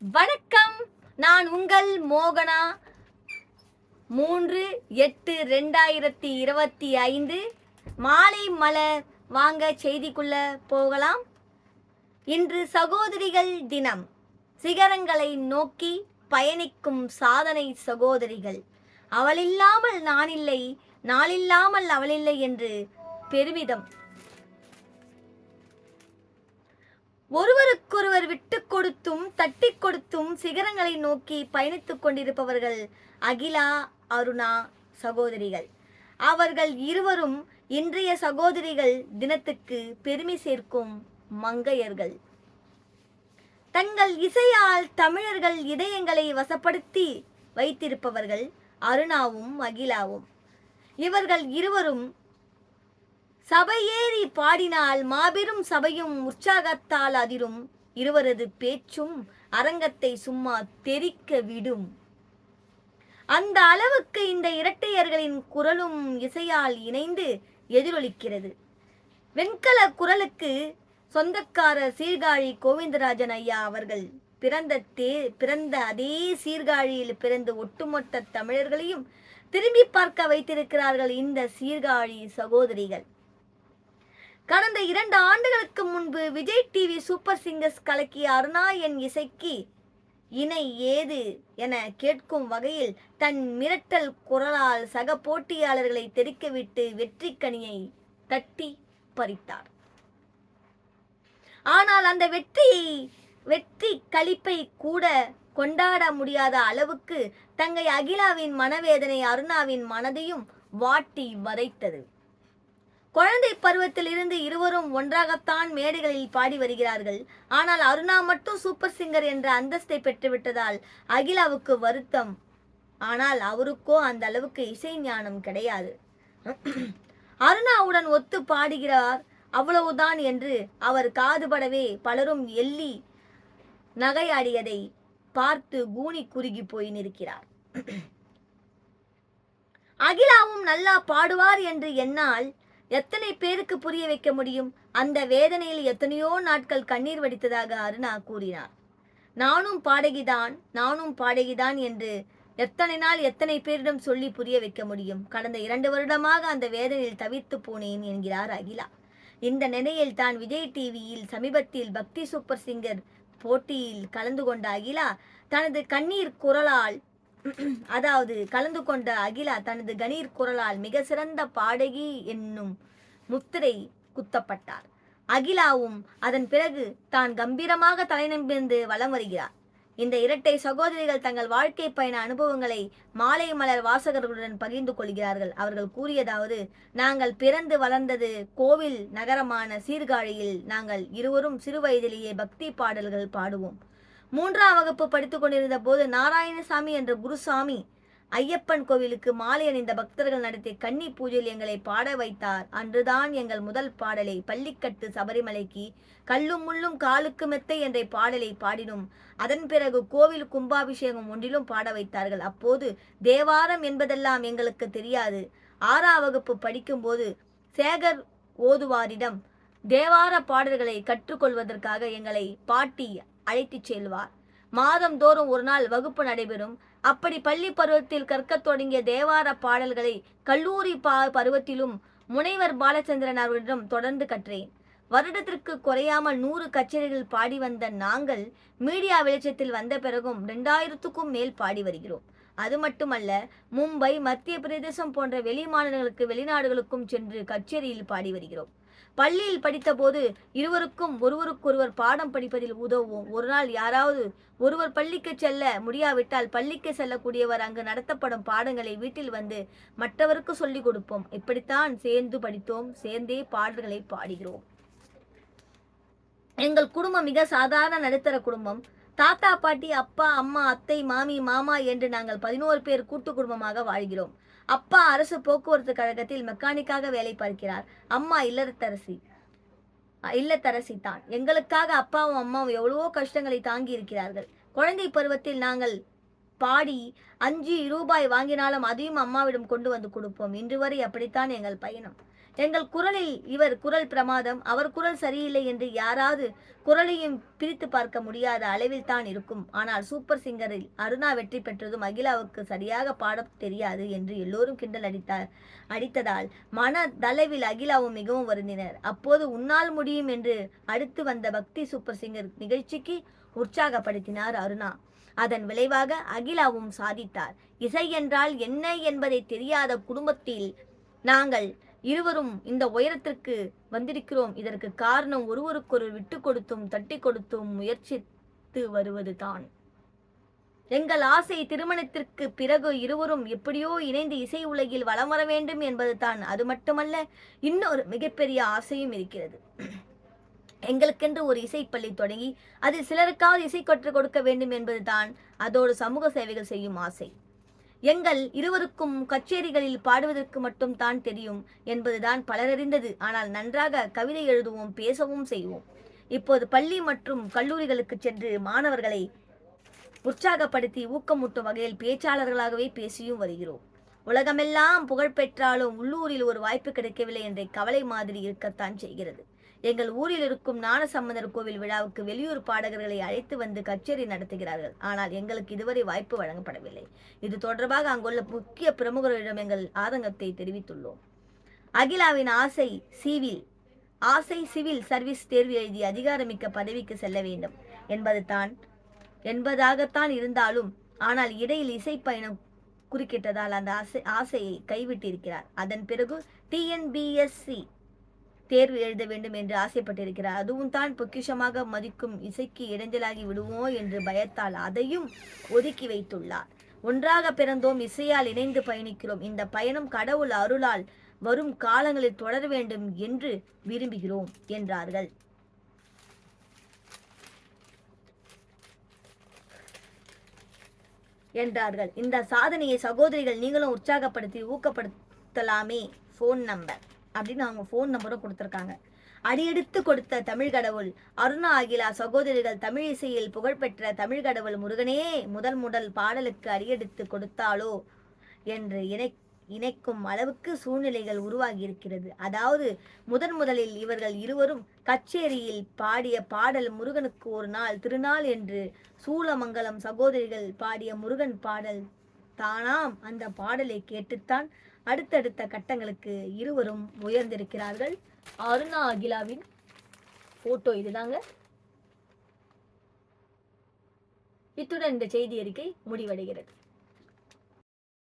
வணக்கம் நான் உங்கள் மோகனா. மூன்று எட்டு ரெண்டாயிரத்தி இருபத்தி ஐந்து. மாலை மலர் வாங்க செய்திக்குள்ள போகலாம். இன்று சகோதரிகள் தினம். சிகரங்களை நோக்கி பயணிக்கும் சாதனை சகோதரிகள். அவளில்லாமல் நானில்லை நாளில்லாமல் அவளில்லை என்று பெருமிதம். ஒருவருக்கொருவர் விட்டு கொடுத்தும் தட்டி கொடுத்தும் சிகரங்களை நோக்கி பயணித்துக் கொண்டிருப்பவர்கள் அகிலா அருணா சகோதரிகள். அவர்கள் இருவரும் இன்றைய சகோதரிகள் தினத்துக்கு பெருமை சேர்க்கும் மங்கையர்கள். தங்கள் இசையால் தமிழர்கள் இதயங்களை வசப்படுத்தி வைத்திருப்பவர்கள் அருணாவும் அகிலாவும். இவர்கள் இருவரும் சபையேறி பாடினால் மாபெரும் சபையும் உற்சாகத்தால் அதிரும் இருவரது பேச்சும் அரங்கத்தை சும்மா தெறிக்க விடும். அந்த அளவுக்கு இந்த இரட்டையர்களின் குரலும் இசையால் இணைந்து எதிரொலிக்கிறது. வெண்கல குரலுக்கு சொந்தக்கார சீர்காழி கோவிந்தராஜன் ஐயா அவர்கள் பிறந்த தே பிறந்த அதே சீர்காழியில் பிறந்து ஒட்டுமொத்த தமிழர்களையும் திரும்பி பார்க்க வைத்திருக்கிறார்கள் இந்த சீர்காழி சகோதரிகள். கடந்த இரண்டு ஆண்டுகளுக்கு முன்பு விஜய் டிவி சூப்பர் சிங்கர்ஸ் கலக்கிய அருணா என் இசைக்கு இணை ஏது என கேட்கும் வகையில் தன் மிரட்டல் குரலால் சக போட்டியாளர்களை தெறிக்கவிட்டு வெற்றி கனியை தட்டி பறித்தார். ஆனால் அந்த வெற்றியை வெற்றி களிப்பை கூட கொண்டாட முடியாத அளவுக்கு தங்கை அகிலாவின் மனவேதனை அருணாவின் மனதையும் வாட்டி வதைத்தது. குழந்தை பருவத்தில் இருந்து இருவரும் ஒன்றாகத்தான் மேடைகளில் பாடி வருகிறார்கள். ஆனால் அருணா மட்டும் சூப்பர் சிங்கர் என்ற அந்தஸ்தை பெற்றுவிட்டதால் அகிலாவுக்கு வருத்தம். ஆனால் அவருக்கோ அந்த அளவுக்கு இசை ஞானம் கிடையாது. அருணாவுடன் ஒத்து பாடுகிறார் அவ்வளவுதான் என்று அவர் காதுபடவே பலரும் எள்ளி நகையாடியதை பார்த்து கூனி குறுகி போய் நிற்கிறார். அகிலாவும் நல்லா பாடுவார் என்று என்னால் எத்தனை பேருக்கு புரிய வைக்க முடியும்? அந்த வேதனையில் எத்தனையோ நாட்கள் கண்ணீர் வடித்ததாக அருணா கூறினார். நானும் பாடகிதான் நானும் பாடகிதான் என்று எத்தனை நாள் எத்தனை பேரிடம் சொல்லி புரிய வைக்க முடியும்? கடந்த இரண்டு வருடமாக அந்த வேதனையில் தவித்து போனேன் என்கிறார் அகிலா. இந்த நிலையில் தான் விஜய் டிவியில் சமீபத்தில் பக்தி சூப்பர் சிங்கர் போட்டியில் கலந்து கொண்ட அகிலா தனது கண்ணீர் குரலால் அதாவது கலந்து கொண்ட அகிலா தனது கணீர் குரலால் மிக சிறந்த பாடகி என்னும் முத்திரை குத்தப்பட்டார். அகிலாவும் அதன் பிறகு தான் கம்பீரமாக தலைநம்பிருந்து வலம் வருகிறார். இந்த இரட்டை சகோதரிகள் தங்கள் வாழ்க்கை பயண அனுபவங்களை மாலை மலர் வாசகர்களுடன் பகிர்ந்து கொள்கிறார்கள். அவர்கள் கூறியதாவது நாங்கள் பிறந்து வளர்ந்தது கோவில் நகரமான சீர்காழியில் நாங்கள் இருவரும் சிறுவயதிலேயே பக்தி பாடல்கள் பாடுவோம். மூன்றாம் வகுப்பு படித்துக் கொண்டிருந்த போது நாராயணசாமி என்ற குருசாமி ஐயப்பன் கோவிலுக்கு மாலை அணிந்த பக்தர்கள் நடத்திய கன்னி பூஜையில் எங்களை பாட வைத்தார். அன்றுதான் எங்கள் முதல் பாடலை பள்ளிக்கட்டு சபரிமலைக்கு கல்லும் முள்ளும் காலுக்கு மெத்தை என்ற பாடலை பாடினோம். அதன் பிறகு கோவில் கும்பாபிஷேகம் ஒன்றிலும் பாட வைத்தார்கள். அப்போது தேவாரம் என்பதெல்லாம் எங்களுக்கு தெரியாது. ஆறாம் வகுப்பு படிக்கும்போது சேகர் ஓதுவாரிடம் தேவார பாடல்களை கற்றுக்கொள்வதற்காக எங்களை பாட்டி அழைத்துச் செல்வார். மாதந்தோறும் ஒரு நாள் வகுப்பு நடைபெறும். அப்படி பள்ளி பருவத்தில் கற்கத் தொடங்கிய தேவார பாடல்களை கல்லூரி பா பருவத்திலும் முனைவர் பாலச்சந்திரன் அவர்களிடம் தொடர்ந்து கற்றேன். வருடத்திற்கு குறையாமல் நூறு கச்சேரிகள் பாடி வந்த நாங்கள் மீடியா வெளிச்சத்தில் வந்த பிறகும் ரெண்டாயிரத்துக்கும் மேல் பாடி வருகிறோம். அது மட்டுமல்ல மும்பை மத்திய பிரதேசம் போன்ற வெளி மாநிலங்களுக்கு வெளிநாடுகளுக்கும் சென்று கச்சேரியில் பாடி வருகிறோம். பள்ளியில் படித்தபோது இருவருக்கும் ஒருவருக்கொருவர் பாடம் படிப்பதில் உதவுவோம். ஒரு நாள் யாராவது ஒருவர் பள்ளிக்கு செல்ல முடியாவிட்டால் பள்ளிக்கு செல்லக்கூடியவர் அங்கு நடத்தப்படும் பாடங்களை வீட்டில் வந்து மற்றவருக்கு சொல்லிக் கொடுப்போம். இப்படித்தான் சேர்ந்து படித்தோம். சேர்ந்தே பாடல்களை பாடுகிறோம். எங்கள் குடும்பம் மிக சாதாரண நடுத்தர குடும்பம். தாத்தா பாட்டி அப்பா அம்மா அத்தை மாமி மாமா என்று நாங்கள் பதினோரு பேர் கூட்டு குடும்பமாக வாழ்கிறோம். அப்பா அரசு போக்குவரத்து கழகத்தில் மெக்கானிக்காக வேலை பார்க்கிறார். அம்மா இல்லத்தரசி இல்லத்தரசி தான். எங்களுக்காக அப்பாவும் அம்மாவும் எவ்வளவோ கஷ்டங்களை தாங்கி இருக்கிறார்கள். குழந்தை பருவத்தில் நாங்கள் பாடி அஞ்சு ரூபாய் வாங்கினாலும் அதையும் அம்மாவிடம் கொண்டு வந்து கொடுப்போம். இன்று வரை அப்படித்தான் எங்கள் பயணம். எங்கள் குரலில் இவர் குரல் பிரமாதம் அவர் குரல் சரியில்லை என்று யாராவது குரலையும் பிரித்து பார்க்க முடியாத அளவில் தான் இருக்கும். ஆனால் சூப்பர் சிங்கரில் அருணா வெற்றி பெற்றதும் அகிலாவுக்கு சரியாக பாட தெரியாது என்று எல்லோரும் கிண்டல் அடித்தார் அடித்ததால் மன தளவில் அகிலாவும் மிகவும் வருந்தினர். அப்போது உன்னால் முடியும் என்று அடுத்து வந்த பக்தி சூப்பர் சிங்கர் நிகழ்ச்சிக்கு உற்சாகப்படுத்தினார் அருணா. அதன் விளைவாக அகிலாவும் சாதித்தார். இசை என்றால் என்ன என்பதை தெரியாத குடும்பத்தில் நாங்கள் இருவரும் இந்த உயரத்திற்கு வந்திருக்கிறோம். இதற்கு காரணம் ஒருவருக்கொருவர் விட்டு கொடுத்தும் தட்டி கொடுத்தும் முயற்சித்து வருவது தான். எங்கள் ஆசை திருமணத்திற்கு பிறகு இருவரும் எப்படியோ இணைந்து இசை உலகில் வலம் வர வேண்டும் என்பது தான். அது மட்டுமல்ல இன்னொரு மிகப்பெரிய ஆசையும் இருக்கிறது. எங்களுக்கென்று ஒரு இசைப்பள்ளி தொடங்கி அதில் சிலருக்காவது இசை கற்றுக் கொடுக்க வேண்டும் என்பதுதான் அதோடு சமூக சேவைகள் செய்யும் ஆசை. எங்கள் இருவருக்கும் கச்சேரிகளில் பாடுவதற்கு மட்டும் தான் தெரியும் என்பதுதான் பலரறிந்தது ஆனால் நன்றாக கவிதை எழுதுவோம் பேசவும் செய்வோம். இப்போது பள்ளி மற்றும் கல்லூரிகளுக்கு சென்று மாணவர்களை உற்சாகப்படுத்தி ஊக்கமூட்டும் வகையில் பேச்சாளர்களாகவே பேசியும் வருகிறோம். உலகமெல்லாம் புகழ் பெற்றாலும் உள்ளூரில் ஒரு வாய்ப்பு கிடைக்கவில்லை என்ற கவலை மாதிரி இருக்கத்தான் செய்கிறது. எங்கள் ஊரில் இருக்கும் ஞானசம்பந்தர் கோவில் விழாவுக்கு வெளியூர் பாடகர்களை அழைத்து வந்து கச்சேரி நடத்துகிறார்கள். ஆனால் எங்களுக்கு இதுவரை வாய்ப்பு வழங்கப்படவில்லை. இது தொடர்பாக அங்குள்ள முக்கிய பிரமுகர்களிடம் எங்கள் ஆதங்கத்தை தெரிவித்துள்ளோம். அகிலாவின் ஆசை சிவில் ஆசை சிவில் சர்வீஸ் தேர்வு எழுதி அதிகாரமிக்க பதவிக்கு செல்ல வேண்டும். என்பது தான் என்பதாகத்தான் இருந்தாலும் ஆனால் இடையில் இசை பயணம் குறுக்கிட்டதால் அந்த ஆசை ஆசையை கைவிட்டிருக்கிறார். அதன் பிறகு டிஎன்பிஎஸ்சி தேர்வு எழுத வேண்டும் என்று ஆசைப்பட்டிருக்கிறார். அதுவும் தான் பொக்கிஷமாக மதிக்கும் இசைக்கு இடைஞ்சலாகி விடுமோ என்று பயத்தால் அதையும் ஒதுக்கி வைத்துள்ளார். ஒன்றாக பிறந்தோம் இசையால் இணைந்து பயணிக்கிறோம். இந்த பயணம் கடவுள் அருளால் வரும் காலங்களில் தொடர வேண்டும் என்று விரும்புகிறோம் என்றார்கள். என்றார்கள். இந்த சாதனையை சகோதரிகள் நீங்களும் உற்சாகப்படுத்தி ஊக்கப்படுத்தலாமே. ஃபோன் நம்பர் அப்படின்னு அவங்க ஃபோன் நம்பரும் கொடுத்துருக்காங்க. அடியெடுத்து கொடுத்த தமிழ் கடவுள் அருணா அகிலா சகோதரிகள் தமிழ் இசையில் புகழ்பெற்ற தமிழ் கடவுள் முருகனே முதல் முதல் பாடலுக்கு அடியெடுத்து கொடுத்தாலோ என்று இணை இணைக்கும் அளவுக்கு சூழ்நிலைகள் உருவாகி இருக்கிறது. அதாவது முதன் முதலில் இவர்கள் இருவரும் கச்சேரியில் பாடிய பாடல் முருகனுக்கு ஒரு நாள் திருநாள் என்று சூலமங்கலம் சகோதரிகள் பாடிய முருகன் பாடல் தானாம் அந்த பாடலை கேட்டுத்தான் அடுத்தடுத்த கட்டங்களுக்கு இருவரும் உயர்ந்திருக்கிறார்கள். அருணா அகிலாவின் போட்டோ இதுதாங்க. இத்துடன் இந்த செய்தி அறிக்கை முடிவடைகிறது.